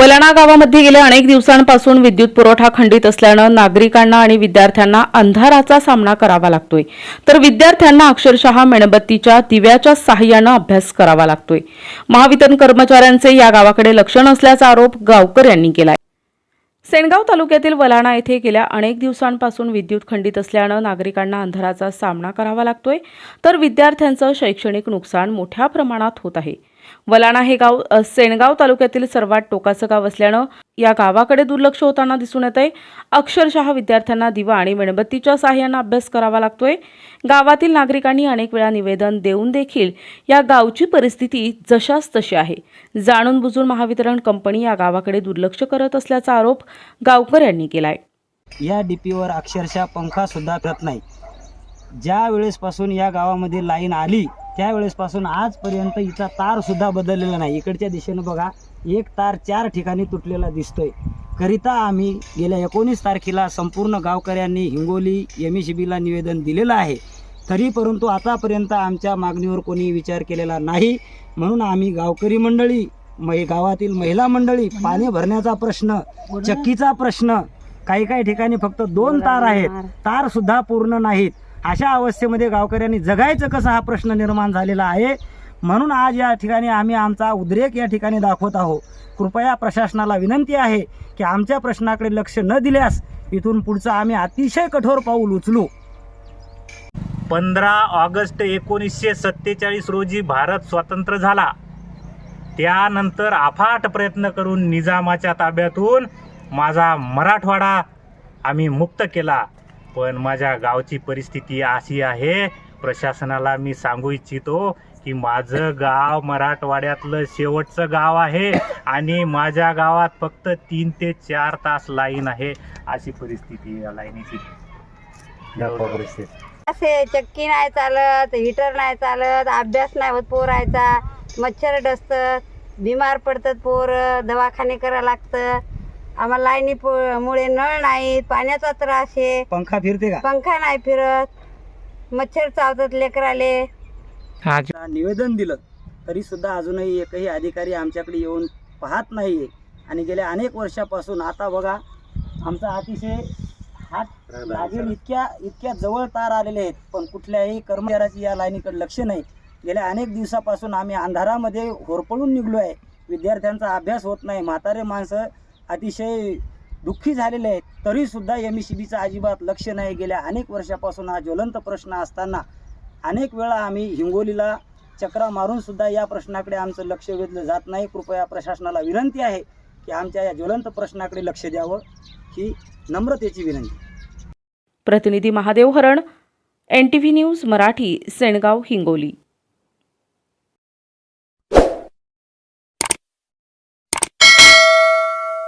वलाणा गावामध्ये गेल्या अनेक दिवसांपासून विद्युत पुरवठा खंडित असल्यानं नागरिकांना आणि विद्यार्थ्यांना अंधाराचा सामना करावा लागतोय. तर विद्यार्थ्यांना अक्षरशः मेणबत्तीच्या दिव्याच्या सहाय्यानं अभ्यास करावा लागतोय. महावितरण कर्मचाऱ्यांचे या गावाकडे लक्ष नसल्याचा आरोप गावकर यांनी केलाय. सेनगाव तालुक्यातील वलाणा येथे गेल्या अनेक दिवसांपासून विद्युत खंडित असल्यानं नागरिकांना अंधाराचा सामना करावा लागतोय. तर विद्यार्थ्यांचं शैक्षणिक नुकसान मोठ्या प्रमाणात होत आहे. वलाणा हे गाव सेनगाव तालुक्यातील सर्वात टोकाचं गाव असल्यानं या गावाकडे दुर्लक्ष होताना दिसून येत आहे अक्षरशः विद्यार्थ्यांना दिवा आणि मेणबत्तीच्या सहाय्यानं अभ्यास करावा लागतोय. गावातील नागरिकांनी अनेक वेळा निवेदन देऊन देखील या गावची परिस्थिती जशाच तशी आहे. जाणून बुजून महावितरण कंपनी या गावाकडे दुर्लक्ष करत असल्याचा आरोप गावकर यांनी केलाय. या डीपीवर अक्षरशः पंखासुद्धा करत नाही. ज्या वेळेसपासून या गावामध्ये लाईन आली त्या वेळेसपासून आजपर्यंत हिचा तारसुद्धा बदललेला नाही. इकडच्या दिशेनं बघा एक तार चार ठिकाणी तुटलेला दिसतोय. करिता आम्ही गेल्या एकोणीस तारखेला संपूर्ण गावकऱ्यांनी हिंगोली एम ई सी बीला निवेदन दिलेलं आहे. तरी परंतु आतापर्यंत आमच्या मागणीवर कोणी विचार केलेला नाही. म्हणून आम्ही गावकरी मंडळी मै गावातील महिला मंडळी पाणी भरण्याचा प्रश्न चक्कीचा प्रश्न काही काही ठिकाणी फक्त दोन तार आहेत. तार सुद्धा पूर्ण नाहीत. अशा अवस्थेमध्ये गावकऱ्यांनी जगायचं कसं हा प्रश्न निर्माण झालेला आहे? म्हणून आज या ठिकाणी आम्ही आमचा उद्रेक या ठिकाणी दाखवत आहोत. कृपया प्रशासनाला विनंती आहे की आमच्या प्रश्नाकडे लक्ष न दिल्यास इथून पुढचं आम्ही अतिशय कठोर पाऊल उचलू. पंधरा ऑगस्ट एकोणीसशे सत्तेचाळीस रोजी भारत स्वतंत्र झाला. त्यानंतर अफाट प्रयत्न करून निजामाच्या ताब्यातून माझा मराठवाडा आम्ही मुक्त केला. पण माझ्या गावची परिस्थिती अशी आहे प्रशासनाला मी सांगू इच्छितो की माझं गाव मराठवाड्यातलं शेवटचं गाव आहे आणि माझ्या गावात फक्त तीन ते चार तास लाईन आहे अशी परिस्थिती आहे लाईनीची. असे चक्की नाही चालत हिटर नाही चालत अभ्यास नाही होत पोरायचा मच्छर डसतात बिमार पडतात पोर दवाखाने करावं लागतं. आम्हाला लाईनी मुळे नळ नाहीत पाण्याचा त्रास आहे. पंखा फिरते का? पंखा नाही फिरत. मच्छर चावतात लेकराले. निवेदन दिलं तरी सुद्धा अजूनही एकही अधिकारी आमच्याकडे येऊन पाहत नाहीये. आणि गेल्या अनेक वर्षापासून आता बघा आमचा अतिशय हात लागेल इतक्या इतक्या जवळ तार आलेले आहेत. पण कुठल्याही कर्मचाऱ्याची या लाईनीकडे लक्ष नाही. गेल्या अनेक दिवसापासून आम्ही अंधारामध्ये होरपळून निघलो आहे विद्यार्थ्यांचा अभ्यास होत नाही. म्हातारे माणसं अतिशय दुःखी झालेले आहेत. तरीसुद्धा एम ई सी बीचं अजिबात लक्ष नाही. गेल्या अनेक वर्षापासून हा ज्वलंत प्रश्न असताना अनेक वेळा आम्ही हिंगोलीला चक्रा मारूनसुद्धा या प्रश्नाकडे आमचं लक्ष वेधलं जात नाही. कृपया प्रशासनाला विनंती आहे की आमच्या या ज्वलंत प्रश्नाकडे लक्ष द्यावं ही नम्रतेची विनंती. प्रतिनिधी Mahadev Haran N T V news Marathi Sengaon Hingoli.